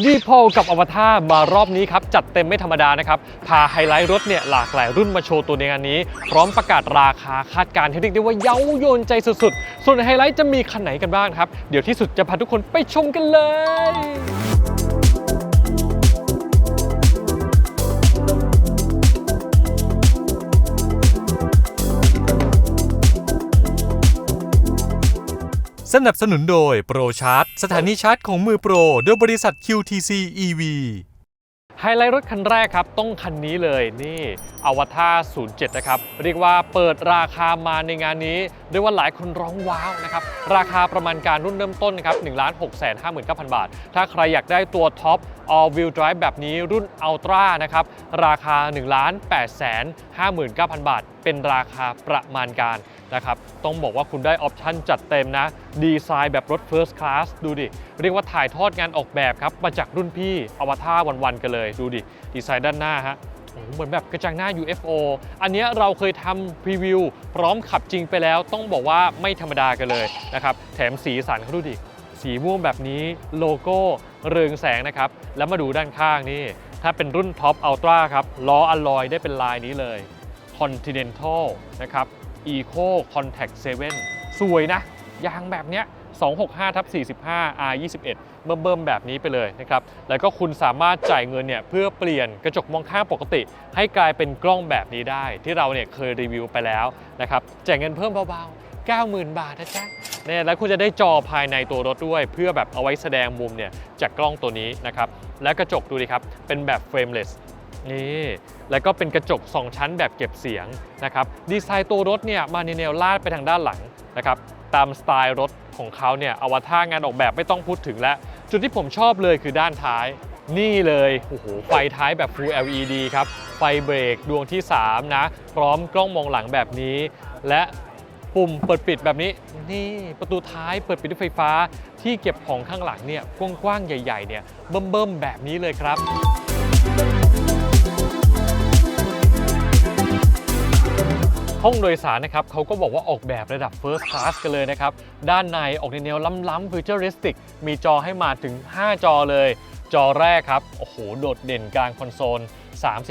ดีพอกับอวตารมารอบนี้ครับ จัดเต็มไม่ธรรมดานะครับ พาไฮไลท์รถเนี่ยหลากหลายรุ่นมาโชว์ตัวในงานนี้ พร้อมประกาศราคาคาดการณ์ที่เรียกได้ว่าเย้าโยนใจสุดๆ ส่วนไฮไลท์จะมีคันไหนกันบ้างครับ เดี๋ยวที่สุดจะพาทุกคนไปชมกันเลย สนับสนุนโดยโปรชาร์จสถานีชาร์จของมือโปร โดยบริษัท QTC EV ไฮไลท์รถคันแรกครับ ต้องคันนี้เลยนี่อวตาร07 นะครับ เรียกว่าเปิดราคามาในงานนี้เรียว่าหลายคนร้องว้าวนะครับ ราคาประมาณการรุ่นเริ่มต้นนะครับ1 6 5 9 0 0 0 บาท ถ้าใครอยากได้ตัวท็อป all wheel drive แบบนี้รุ่น Ultra นะครับ ราคา 1 8 5 9 0 0 59,000 บาท เป็นราคาประมาณการนะครับ ต้องบอกว่าคุณได้ออปชั่นจัดเต็มนะ ดีไซน์แบบรถ First Class ดูดิ เรียกว่าถ่ายทอดงานออกแบบครับ มาจากรุ่นพี่อวตารวันๆกันเลย ดูดิ ดีไซน์ด้านหน้าฮะเหมือนแบบกระจังหน้า UFO อันนี้เราเคยทำพรีวิว พร้อมขับจริงไปแล้ว ต้องบอกว่าไม่ธรรมดากันเลยนะครับ แถมสีสันเขาดูดิ สีม่วงแบบนี้โลโก้เรืองแสงนะครับ แล้วมาดูด้านข้างนี่ ถ้าเป็นรุ่นท็อปอัลตร้าครับล้ออลลอยได้เป็นลายนี้เลย Continental นะครับ Eco Contact 7 สวยนะ ยางแบบเนี้ย265ทับ45 R21 เบิ่มๆแบบนี้ไปเลยนะครับ แล้วก็คุณสามารถจ่ายเงินเนี่ยเพื่อเปลี่ยนกระจกมองข้างปกติ ให้กลายเป็นกล้องแบบนี้ได้ ที่เราเนี่ยเคยรีวิวไปแล้วนะครับ จ่ายเงินเพิ่มเบาๆ 90,000 บาทนะจ๊ะเนี่ยแล้วคุณจะได้จอภายในตัวรถด้วย เพื่อแบบเอาไว้แสดงมุมเนี่ยจากกล้องตัวนี้นะครับ และกระจกดูดิครับ เป็นแบบ frameless นี่แล้วก็เป็นกระจก 2 ชั้นแบบเก็บเสียงนะครับดีไซน์ตัวรถเนี่ยมาในแนวลาดไปทางด้านหลังนะครับตามสไตล์รถของเขาเนี่ยอวตารงานออกแบบไม่ต้องพูดถึงแล้ว จุดที่ผมชอบเลยคือด้านท้ายนี่เลยโอ้โหไฟท้ายแบบ Full LED ครับ ไฟเบรกดวงที่ 3 นะ พร้อมกล้องมองหลังแบบนี้ และ ปุ่มเปิดปิดแบบนี้นี่ประตูท้ายเปิดปิดด้วยไฟฟ้า ที่เก็บของข้างหลังเนี่ยกว้างๆใหญ่ ๆเนี่ยเบิ่มๆแบบนี้เลยครับห้องโดยสารนะครับเขาก็บอกว่าออกแบบระดับ First Class กันเลยนะครับ ด้านในออกในแนวล้ำๆ Futuristic มีจอให้มาถึง 5 จอเลย จอแรกครับ โอ้โห โดดเด่นกลางคอนโซล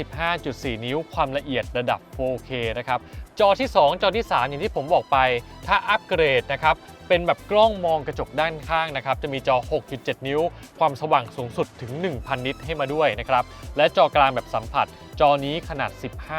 35.4 นิ้วความละเอียดระดับ 4K นะครับ จอที่ 2 จอที่ 3 อย่างที่ผมบอกไป ถ้าอัปเกรดนะครับ เป็นแบบกล้องมองกระจกด้านข้างนะครับ จะมีจอ 6.7 นิ้ว ความสว่างสูงสุดถึง 1,000 นิตให้มาด้วยนะครับ และจอกลางแบบสัมผัส จอนี้ขนาด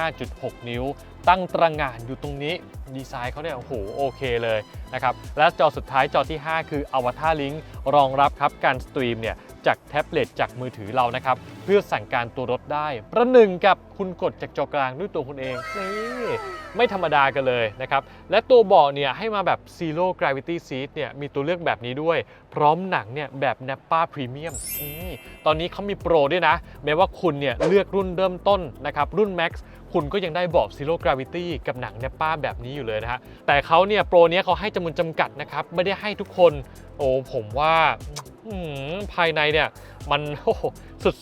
15.6 นิ้ว ตั้งตระหง่านอยู่ตรงนี้ ดีไซน์เขาเนี่ยโอ้โหโอเคเลยนะครับ และจอสุดท้ายจอที่ 5 คือ Avatar Link รองรับครับการสตรีมเนี่ย จากแท็บเล็ตจากมือถือเรานะครับ เพื่อสั่งการตัวรถได้ ประหนึ่งกับคุณกดจากจอกลางด้วยตัวคุณเองนี่ไม่ธรรมดากันเลยนะครับ และตัวเบาะเนี่ยให้มาแบบ Zero Gravity Seat เนี่ยมีตัวเลือกแบบนี้ด้วย พร้อมหนังเนี่ยแบบ Nappa Premium นี่ตอนนี้เขามีโปรด้วยนะ แม้ว่าคุณเนี่ยเลือกรุ่นเริ่มต้นนะครับรุ่น Max คุณก็ยังได้เบาะ Zero Gravity กับหนังเนปป้าแบบนี้อยู่เลยนะฮะ แต่เขาเนี่ยโปรเนี้ยเขาให้จำนวนจำกัดนะครับ ไม่ได้ให้ทุกคน โอ้ผมว่าภายในเนี่ย มันโอ้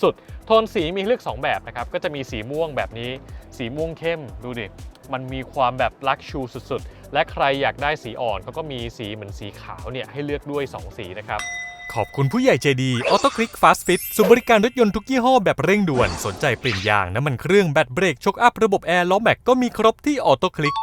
สุดๆ โทนสีมีเลือก 2 แบบนะครับ ก็จะมีสีม่วงแบบนี้ สีม่วงเข้มดูดิ มันมีความแบบลักชูสุดๆ และใครอยากได้สีอ่อนเขาก็มีสีเหมือนสีขาวเนี่ยให้เลือกด้วย 2 สีนะครับ ขอบคุณผู้ใหญ่ใจดีออโตคลิกฟาสฟิตศูนย์บริการรถยนต์ทุกยี่ห้อแบบเร่งด่วน สนใจเปลี่ยนยาง น้ำมันเครื่องแบตเบรกช็อคอัพระบบแอร์ล้อแม็กก็มีครบที่ออโตคลิก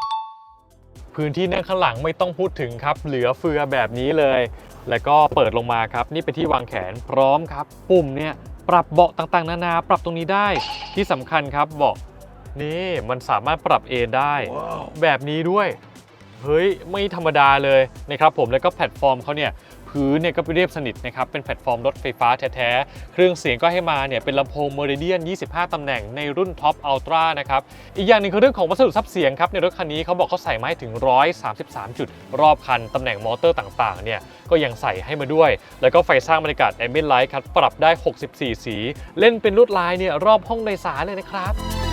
พื้นที่นั่งข้างหลังไม่ต้องพูดถึงครับ เหลือเฟือแบบนี้เลย แล้วก็เปิดลงมาครับ นี่เป็นที่วางแขนพร้อมครับ ปุ่มเนี่ยปรับเบาะต่างๆ นานาปรับตรงนี้ได้ที่สำคัญครับเบาะนี่มันสามารถปรับเอนได้แบบนี้ด้วยเฮ้ยไม่ธรรมดาเลยนะครับผมแล้วก็แพลตฟอร์มเขาเนี่ย พื้นเนี่ยก็เรียบสนิทนะครับ เป็นแพลตฟอร์มรถไฟฟ้าแท้ๆ เครื่องเสียงก็ให้มาเนี่ยเป็นลำโพง Meridian 25 ตำแหน่งในรุ่น Top Ultra นะครับ อีกอย่างหนึ่งคือเรื่องของวัสดุซับเสียงครับในรถคันนี้เขาบอกเขาใส่มาให้ถึง 133 จุด รอบคัน ตำแหน่งมอเตอร์ต่างๆ เนี่ยก็ยังใส่ให้มาด้วย แล้วก็ไฟสร้างบรรยากาศ Ambient Light ครับปรับได้ 64 สี เล่นเป็นลวดลายเนี่ยรอบห้องโดยสารเลยนะครับ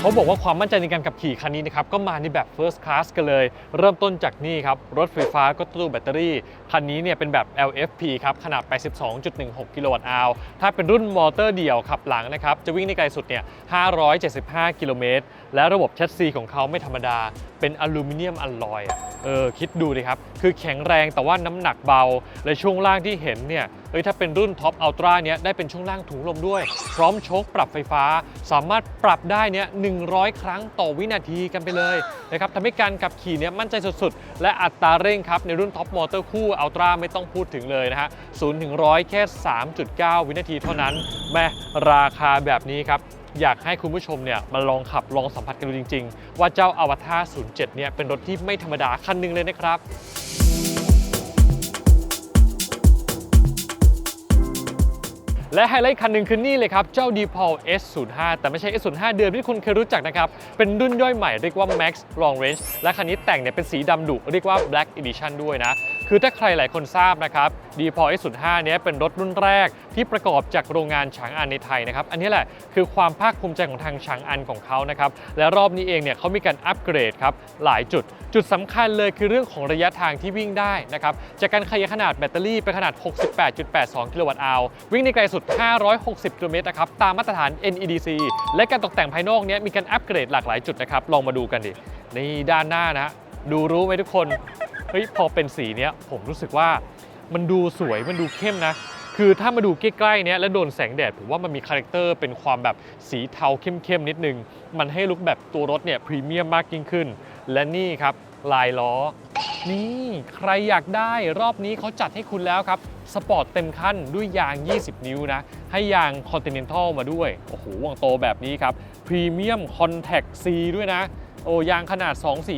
เขาบอกว่าความมั่นใจในการขับขี่คันนี้นะครับก็มาในแบบ First Class กันเลย เริ่มต้นจากนี่ครับ รถไฟฟ้าก็ตู้แบตเตอรี่ คันนี้เนี่ยเป็นแบบ LFP ครับ ขนาด 82.16 กิโลวัตต์อาวถ้าเป็นรุ่นมอเตอร์เดี่ยวขับหลังนะครับ จะวิ่งได้ไกลสุดเนี่ย 575 กิโลเมตร และระบบแชสซีของเขาไม่ธรรมดา เป็นอลูมิเนียมอลลอยเออคิดดูดิครับ คือแข็งแรงแต่ว่าน้ำหนักเบา และช่วงล่างที่เห็นเนี่ยเอ้ยถ้าเป็นรุ่นท็อปอัลตร้าเนี้ยได้เป็นช่วงล่างถุงลมด้วย พร้อมโชคปรับไฟฟ้า สามารถปรับได้เนี่ย100 ครั้งต่อวินาทีกันไปเลยนะครับทำให้การขับขี่เนี่ยมั่นใจสุดๆ และอัตราเร่งครับ ในรุ่นท็อปมอเตอร์คู่อัลตร้าไม่ต้องพูดถึงเลยนะฮะ0ถึง100แค่ 3.9 วินาทีเท่านั้นแม่ราคาแบบนี้ครับอยากให้คุณผู้ชมเนี่ยมาลองขับลองสัมผัสกันดูจริง ๆ ว่าเจ้าอวตาร07 เนี่ยเป็นรถที่ไม่ธรรมดาคันหนึงเลยนะครับ และไฮไลท์คันหนึ่งคือนี่เลยครับ เจ้า d p a l S05 แต่ไม่ใช่ S05 เดิมที่คุณเคยรู้จักนะครับ เป็นรุ่นย่อยใหม่เรียกว่า Max Long Range และคันนี้แต่งเนี่ยเป็นสีดำดุเรียกว่า Black Edition ด้วยนะ คือถ้าใครหลายคนทราบนะครับ d p a l S05 เนี้ยเป็นรถรุ่นแรกที่ประกอบจากโรงงานฉางอันในไทยนะครับ อันนี้แหละคือความภาคภูมิใจของทางฉางอันของเขานะครับ และรอบนี้เองเนี่ยเขามีการอัปเกรดครับหลายจุด จุดสำคัญเลยคือเรื่องของระยะทางที่วิ่งได้นะครับ จากการขยายขนาดแบตเตอรี่เป็นขนาด 68.82 กิโลวัตต์อาววิ่งในไกลสุด 560 กิโลเมตรนะครับ ตามมาตรฐาน NEDC และการตกแต่งภายนอกเนี้ยมีการอัปเกรดหลากหลายจุดนะครับ ลองมาดูกันดิ นี่ด้านหน้านะ ดูรู้ไหมทุกคน เฮ้ย พอเป็นสีเนี้ยผมรู้สึกว่ามันดูสวย มันดูเข้มนะ คือถ้ามาดูใกล้ๆเนี้ยแล้วโดนแสงแดดผมว่ามันมีคาแรคเตอร์เป็นความแบบสีเทาเข้มๆนิดนึง มันให้ลุคแบบตัวรถเนี่ยพรีเมียมมากยิ่งขึ้น และนี่ครับลายล้อ นี่ใครอยากได้รอบนี้เขาจัดให้คุณแล้วครับ สปอร์ตเต็มขั้นด้วยยาง 20 นิ้วนะ ให้ยาง Continental มาด้วย โอ้โหวงโตแบบนี้ครับพรีเมียม Contact C ด้วยนะ โอ้ยางขนาด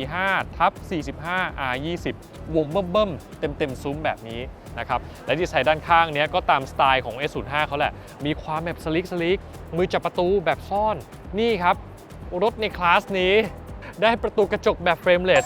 245 ทับ 45 R20 วงเบิ่มๆเต็มๆ ซุ้มแบบนี้ นะครับและดีไซน์ด้านข้างเนี้ยก็ตามสไตล์ของ S05 เขาแหละ มีความแบบสลิกสลิกมือจับประตูแบบซ่อนนี่ครับ รถในคลาสนี้ได้ประตูกระจกแบบเฟรมเลส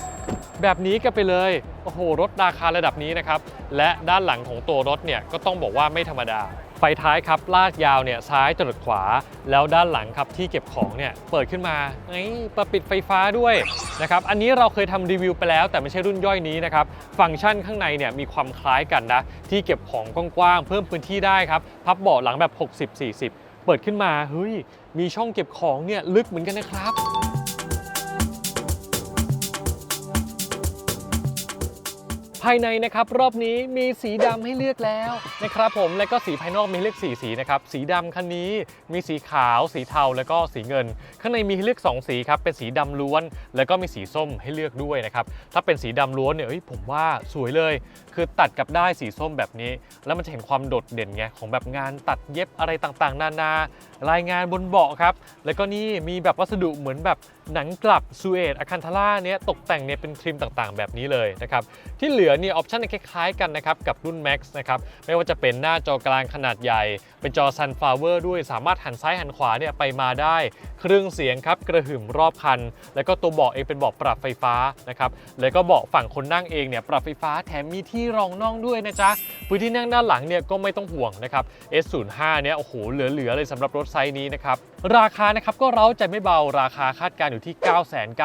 แบบนี้ก็ไปเลย โอ้โห รถราคาระดับนี้นะครับ และด้านหลังของตัวรถเนี่ยก็ต้องบอกว่าไม่ธรรมดา ไฟท้ายครับลากยาวเนี่ยซ้ายจรดขวา แล้วด้านหลังครับที่เก็บของเนี่ยเปิดขึ้นมาไอ้ปิดปิดไฟฟ้าด้วยนะครับอันนี้เราเคยทำรีวิวไปแล้วแต่ไม่ใช่รุ่นย่อยนี้นะครับฟังก์ชันข้างในเนี่ยมีความคล้ายกันนะที่เก็บของกว้างๆเพิ่มพื้นที่ได้ครับพับเบาะหลังแบบ 60-40 เปิดขึ้นมาเฮ้ยมีช่องเก็บของเนี่ยลึกเหมือนกันนะครับ ภายในนะครับรอบนี้มีสีดำให้เลือกแล้วนะครับผมและก็สีภายนอกมีเลือกสีสีนะครับสีดำคันนี้มีสีขาว สีเทาแล้วก็สีเงิน ข้างในมีให้เลือก 2 สีครับเป็นสีดำล้วน แล้วก็มีสีส้มให้เลือกด้วยนะครับถ้าเป็นสีดำล้วนเนี่ยเอ้ยผมว่าสวยเลย คือตัดกับได้สีส้มแบบนี้ แล้วมันจะเห็นความโดดเด่นไงของแบบงานตัดเย็บอะไรต่างๆ นานา รายงานบนเบาะครับแล้วก็นี่มีแบบวัสดุเหมือนแบบหนังกลับซูเอตอะคันทาร่าเนี้ยตกแต่งเนี่ยเป็นทริมต่างๆ แบบนี้เลยนะครับที่เหลือเนี่ยออปชั่นคล้ายๆกันนะครับกับรุ่น Max นะครับไม่ว่าจะเป็นหน้าจอกลางขนาดใหญ่ เป็นจอ Sunflower ด้วยสามารถหันซ้ายหันขวาเนี่ยไปมาได้ เครื่องเสียงครับกระหึ่มรอบคัน แล้วก็ตัวเบาะเองเป็นเบาะปรับไฟฟ้านะครับแล้วก็เบาะฝั่งคนนั่งเองเนี่ยปรับไฟฟ้าแถมมีที่รองน่องด้วยนะจ๊ะพื้นที่นั่งด้านหลังเนี่ยก็ไม่ต้องห่วงนะครับ S05 เนี่ยโอ้โหเหลือๆเลยสำหรับรถไซส์นี้นะครับราคานะครับก็เร้าใจไม่เบาราคาคาดการณ์อยู่ที่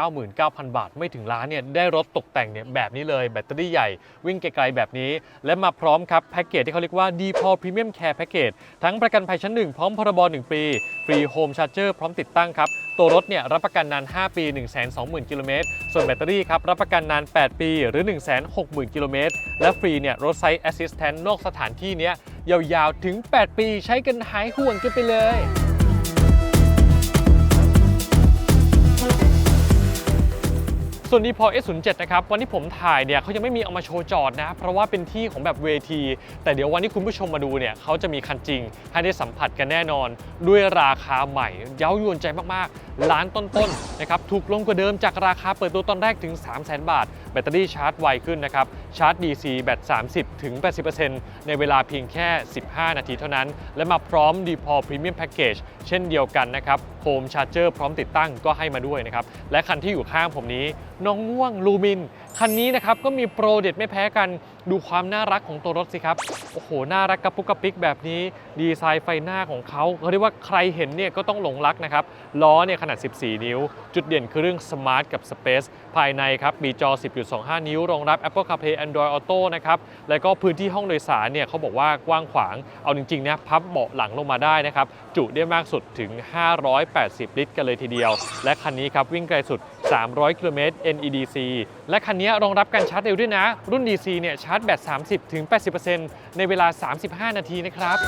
999,000 บาท ไม่ถึงล้านเนี่ยได้รถตกแต่งเนี่ยแบบนี้เลยแบตเตอรี่ใหญ่วิ่งไกลๆแบบนี้ และมาพร้อมครับแพ็กเกจที่เขาเรียกว่า d p o l Premium Care Package ทั้งประกันภัยชั้น 1 พร้อมพรบ1 ปี ฟรีโฮมชาร์เจอร์พร้อมติดตั้งครับ ตัวรถเนี่ยรับประกันนาน 5 ปี 120,000กิโลเมตรส่วนแบตเตอรี่ครับรับประกันนาน 8 ปีหรือ 160,000กิโลเมตรและฟรีเนี่ยรถไซส์ Assistant นอกสถานที่เนี้ยยาวๆถึง 8 ปีใช้กันหายห่วงกันไปเลย ส่วนดีพอ S07 นะครับวันที่ผมถ่ายเนี่ยเขายังไม่มีเอามาโชว์จอดนะ เพราะว่าเป็นที่ของแบบเวที แต่เดี๋ยววันที่คุณผู้ชมมาดูเนี่ยเขาจะมีคันจริง ให้ได้สัมผัสกันแน่นอน ด้วยราคาใหม่ เย้ายวนใจมากๆ ล้านต้นๆนะครับถูกลงกว่าเดิมจากราคาเปิดตัวตอนแรกถึง 3 0 0 0 0 0 บาท แบตเตอรี่ชาร์จไวขึ้นนะครับชาร์จ DC แบต 30 ถึง 80%ในเวลาเพียงแค่ 15 นาทีเท่านั้น และมาพร้อม d p o l Premium Package เช่นเดียวกันนะครับโฮมชาร์เจอร์พร้อมติดตั้งก็ให้มาด้วยนะครับ และคันที่อยู่ข้างผมนี้ น้องง่วงลูมินคันนี้นะครับก็มีโปรเด็ดไม่แพ้กันดูความน่ารักของตัวรถสิครับ โอ้โห น่ารักกระปุกกระปิกแบบนี้ดีไซน์ไฟหน้าของเขาเขาเรียกว่าใครเห็นเนี่ยก็ต้องหลงรักนะครับ ล้อเนี่ยขนาด 14 นิ้ว จุดเด่นคือเรื่อง Smart กับ Space ภายในครับ มีจอ 10.25 นิ้ว รองรับ Apple CarPlay Android Auto นะครับ แล้วก็พื้นที่ห้องโดยสารเนี่ยเขาบอกว่ากว้างขวาง เอาจริงๆนะพับเบาะหลังลงมาได้นะครับ จุได้มากสุดถึง 580 ลิตร กันเลยทีเดียว และคันนี้ครับวิ่งไกลสุด300 กิโลเมตร NEDC และคันนี้รองรับการชาร์จเร็วด้วยนะ รุ่น DC เนี่ยชาร์จแบต 30-80%ในเวลา 35 นาทีนะครับ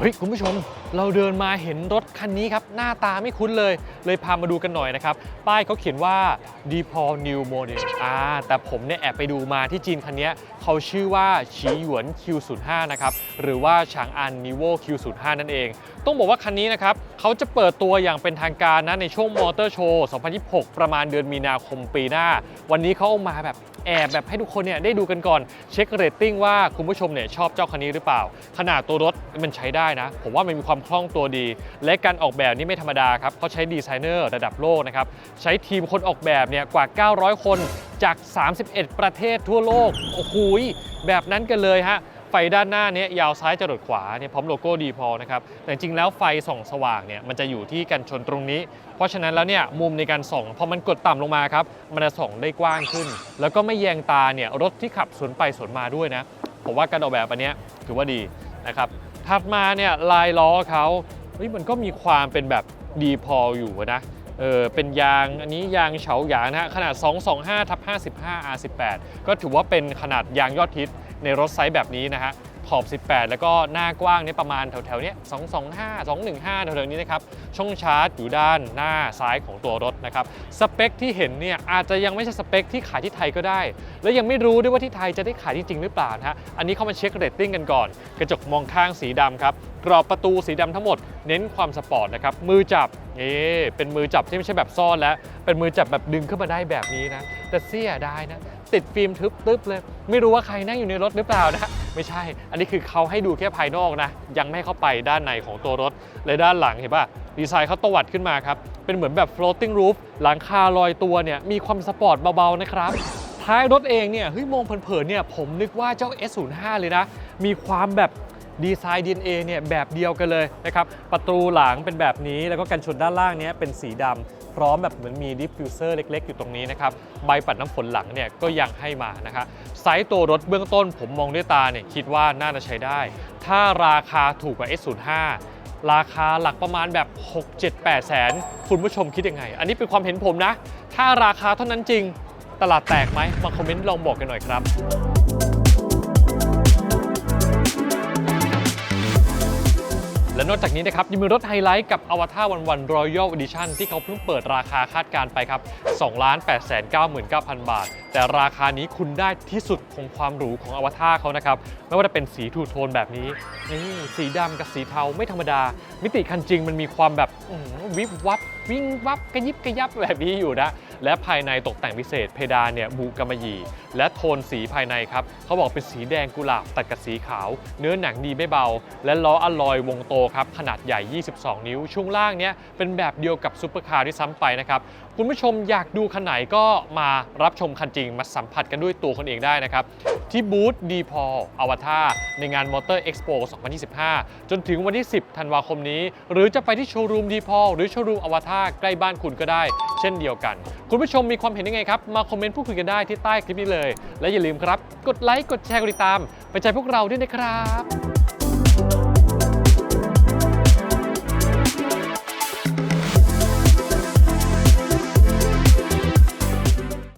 เฮ้ยคุณผู้ชม เราเดินมาเห็นรถคันนี้ครับ หน้าตาไม่คุ้นเลย เลยพามาดูกันหน่อยนะครับ ป้ายเขาเขียนว่า d p o l New Model อ่าแต่ผมเนี่ยแอบไปดูมาที่จีนคันนี้เขาชื่อว่าฉีหยวน Q05 นะครับ หรือว่าฉางอัน Nivo Q05 นั่นเอง ต้องบอกว่าคันนี้นะครับเขาจะเปิดตัวอย่างเป็นทางการนะในช่วงมอเตอร์โชว์ 2026 ประมาณเดือนมีนาคมปีหน้า วันนี้เขาเอามาแบบ แอบแบบให้ทุกคนเนี่ยได้ดูกันก่อนเช็คเรตติ้งว่าคุณผู้ชมเนี่ยชอบเจ้าคันนี้หรือเปล่า ขนาดตัวรถมันใช้ได้นะ ผมว่ามันมีความคล่องตัวดี และการออกแบบนี่ไม่ธรรมดาครับเขาใช้ดีไซเนอร์ระดับโลกนะครับใช้ทีมคนออกแบบเนี่ยกว่า 900 คนจาก 31 ประเทศทั่วโลกโอ้โหแบบนั้นกันเลยฮะ ไฟด้านหน้าเนี้ยาวซ้ายจรดขวาเนี่ยพร้อมโลโก้ดีพอนะครับแต่จริงแล้วไฟส่องสว่างเนี่ยมันจะอยู่ที่กันชนตรงนี้ เพราะฉะนั้นแล้วเนี่ยมุมในการส่องพอมันกดต่ำลงมาครับมันจะส่องได้กว้างขึ้น แล้วก็ไม่แยงตาเนี่ยรถที่ขับสวนไปสวนมาด้วยนะผมว่าการออกแบบอันเนี้ยถือว่าดีนะครับถัดมาเนี่ยลายล้อเขาเฮ้ยมันก็มีความเป็นแบบดีพออยู่นะเออเป็นยางอันนี้ยางเฉาหยางนะฮะขนาด 225ทับ55 R18 ก็ถือว่าเป็นขนาดยางยอดฮิต ในรถไซส์แบบนี้นะฮะ ขอบ 18 แล้วก็หน้ากว้างเนี่ยประมาณแถวๆเนี้ย225 215 แถวๆนี้นะครับ ช่องชาร์จอยู่ด้านหน้าซ้ายของตัวรถนะครับ สเปคที่เห็นเนี่ยอาจจะยังไม่ใช่สเปคที่ขายที่ไทยก็ได้ และยังไม่รู้ด้วยว่าที่ไทยจะได้ขายจริงๆหรือเปล่านะฮะ อันนี้เข้ามาเช็คเรตติ้งกันก่อน กระจกมองข้างสีดำครับ กรอบประตูสีดำทั้งหมด เน้นความสปอร์ตนะครับ มือจับเอ๊เป็นมือจับที่ไม่ใช่แบบซ่อนแล้ว เป็นมือจับแบบดึงขึ้นมาได้แบบนี้นะ แต่เสียได้นะ ติดฟิล์มทึบตึ๊บเลย ไม่รู้ว่าใครนั่งอยู่ในรถหรือเปล่านะ ไม่ใช่ อันนี้คือเขาให้ดูแค่ภายนอกนะ ยังไม่ให้เข้าไปด้านในของตัวรถและด้านหลังเห็นป่ะดีไซน์เขาตวัดขึ้นมาครับ เป็นเหมือนแบบ floating roof หลังคาลอยตัวเนี่ยมีความสปอร์ตเบาๆนะครับท้ายรถเองเนี่ยเฮ้ยมองเผินๆเนี่ยผมนึกว่าเจ้า S05 เลยนะ มีความแบบดีไซน์ DNA เนี่ยแบบเดียวกันเลยนะครับ ประตูหลังเป็นแบบนี้แล้วก็กันชนด้านล่างเนี้ยเป็นสีดำพร้อมแบบเหมือนมีดิฟฟิวเซอร์เล็ก ๆ อยู่ตรงนี้นะครับ ใบปัดน้ำฝนหลังเนี่ยก็ยังให้มานะครับ ซส์ตัวรถเบื้องต้นผมมองด้วยตาเนี่ยคิดว่าน่าจะใช้ได้ ถ้าราคาถูกกว่า S05 ราคาหลักประมาณแบบ 6 7 8 แสน คุณผู้ชมคิดยังไง อันนี้เป็นความเห็นผมนะ ถ้าราคาเท่านั้นจริง ตลาดแตกไหมมาคอมเมนต์ลองบอกกันหน่อยครับ นอกจากนี้นะครับยังมีรถไฮไลท์กับ a v a t a r วันวัน Royal Edition ที่เขาเพิ่งเปิดราคาคาดการไปครับ2 8 9 9 0 0 0 บาท แต่ราคานี้คุณได้ที่สุดของความหรูของอวตารเขานะครับ ไม่ว่าจะเป็นสีทูโทนแบบนี้นี่สีดำกับสีเทาไม่ธรรมดา มิติคันจริงมันมีความแบบวิบวับ วิ่งวับกระยิบกระยับแบบนี้อยู่นะ และภายในตกแต่งพิเศษเพดานเนี่ยบุกำมะหยี่ และโทนสีภายในครับเขาบอกเป็นสีแดงกุหลาบตัดกับสีขาว เนื้อหนังดีไม่เบา และล้ออลลอยวงโตครับขนาดใหญ่ 22 นิ้ว ช่วงล่างเนี่ยเป็นแบบเดียวกับซูเปอร์คาร์ที่ซ้ำไปนะครับ คุณผู้ชมอยากดูคันไหนก็มารับชมคันจริง มาสัมผัสกันด้วยตัวคนเองได้นะครับ ที่บูธดีพออวตารในงานมอเตอร์เอ็กซ์โป2025 จนถึงวันที่ 10 ธันวาคมนี้ หรือจะไปที่โชว์รูมดีพอหรือโชว์รูมอวตารใกล้บ้านคุณก็ได้ เช่นเดียวกัน คุณผู้ชมมีความเห็นยังไงครับ มาคอมเมนต์พูดคุยกันได้ที่ใต้คลิปนี้เลย และอย่าลืมครับ กดไลค์กดแชร์กดติดตามไปใจพวกเราด้วยนะครับ